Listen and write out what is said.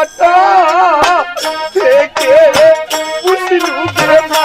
মাতা থেকে পুষলু রে মা